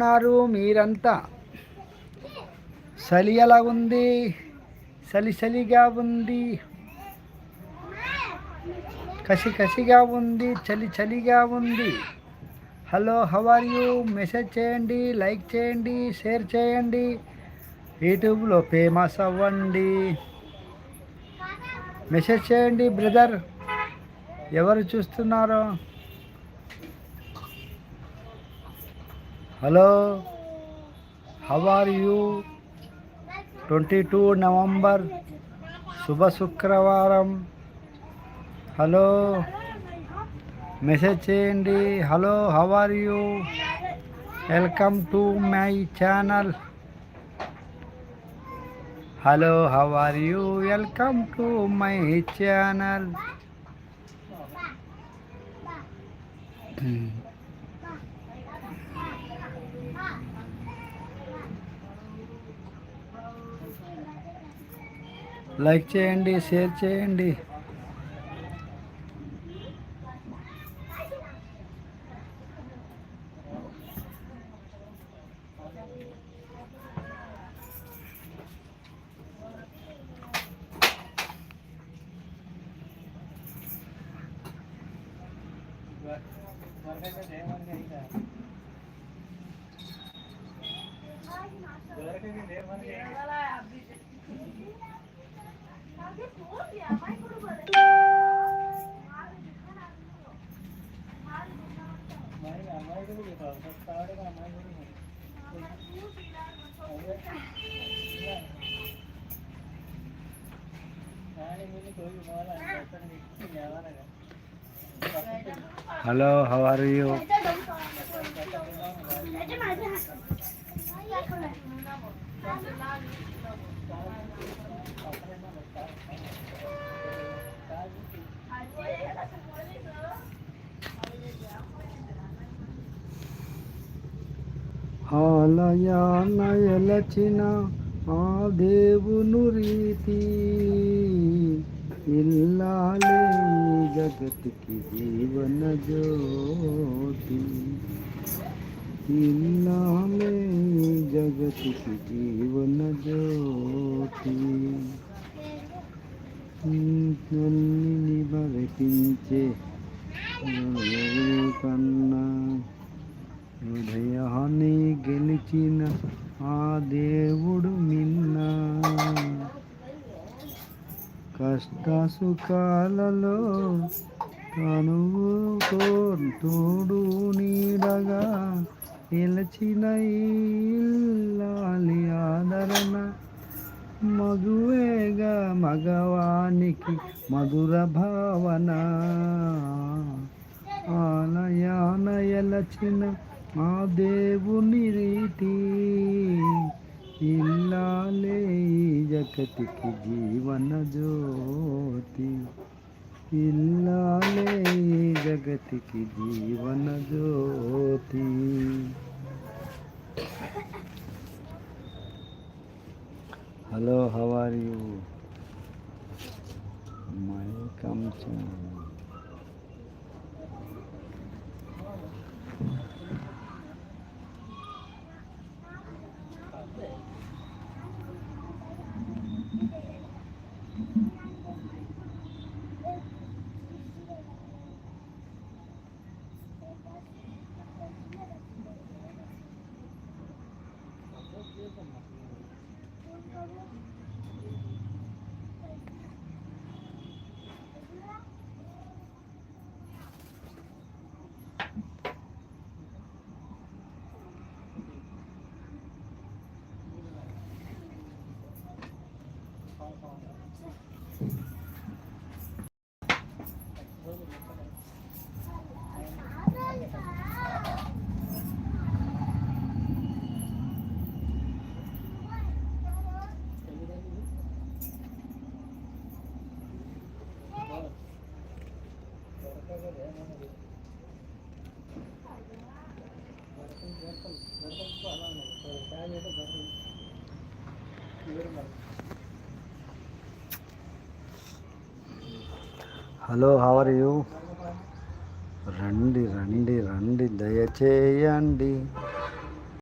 ఉన్నారు మీరంతా. చలి ఎలా ఉంది చలి చలిగా ఉంది. కసి కసిగా ఉంది చలి చలిగా ఉంది. Hello how are you? Message చేయండి లైక్ చేయండి షేర్ చేయండి. యూట్యూబ్లో ఫేమస్ అవ్వండి. మెసేజ్ చేయండి బ్రదర్. ఎవరు చూస్తున్నారో? Hello how are you twenty two November శుభ శుక్రవారం హలో మెసేజ్ చేయండి hello how are you welcome to my channel hello how are you welcome to my channel like చేయండి షేర్ చేయండి. హలో హవ్ ఆర్ యూ ఆలయాన ఎలచిన ఆ దేవును రీతి ఇల్లాలే ఈ జగతికి జీవన జ్యోతి. ఇల్లాలే ఈ జగతికి జీవన జ్యోతి. తల్లిని బలపించే కన్నా హృదయాన్ని గెలిచిన ఆ దేవుడు నిన్న. కష్ట సుఖాలలో తనువు తోడు నీడగా నిలచిన ఇల్లాలి ఆదరణ. మగువేగా మగవానికి మధుర భావన. ఆలయాన ఎలచిన మా దేవుని రీతి ఇల్లాలే జగతికి జీవన జ్యోతి. ఇల్లాలే జగతికి జీవన జ్యోతి. Hello how my come my hello how are you రండి రండి రండి దయచేయండి.